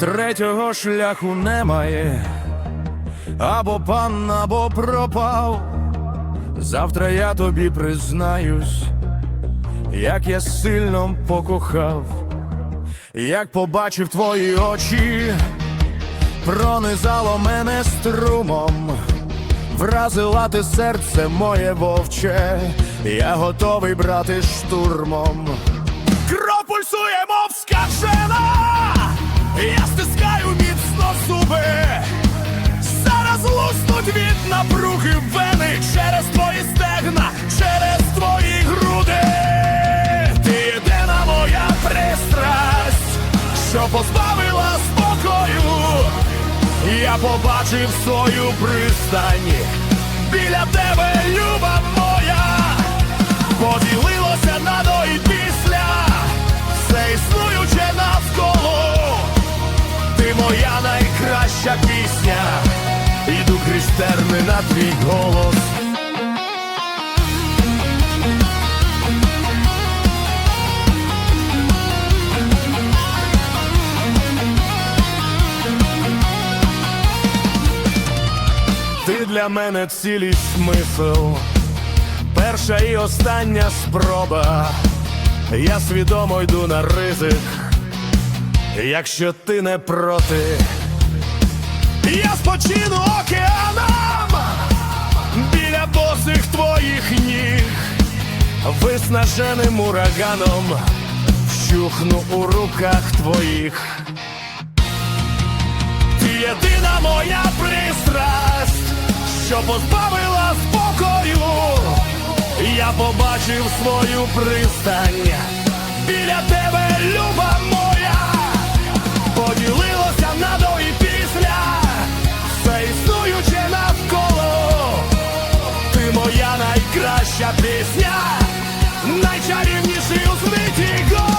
Третього шляху немає, або пан, або пропав. Завтра я тобі признаюсь, як я сильно покохав, як побачив твої очі, пронизало мене струмом, вразила ти серце моє вовче, я готовий брати штурмом. Кров пульсує, мов скажена, я стискаю міцно зуби. Зараз луснуть від напруги вени через твої стегна, через твої груди. Ти єдина моя пристрасть, що позбавила спокою. Я побачив свою пристань біля тебе, люба моя найкраща пісня, іду крізь на твій голос. Ти для мене цілий смисл, перша і остання спроба. Я свідомо йду на ризик, якщо ти не проти, я спочину океаном біля босих твоїх ніг, виснаженим ураганом, вщухну у руках твоїх. Ти єдина моя пристрасть, що позбавила спокою. Я побачив свою пристань біля тебе, найкраща пісня, найчарівніший у світі.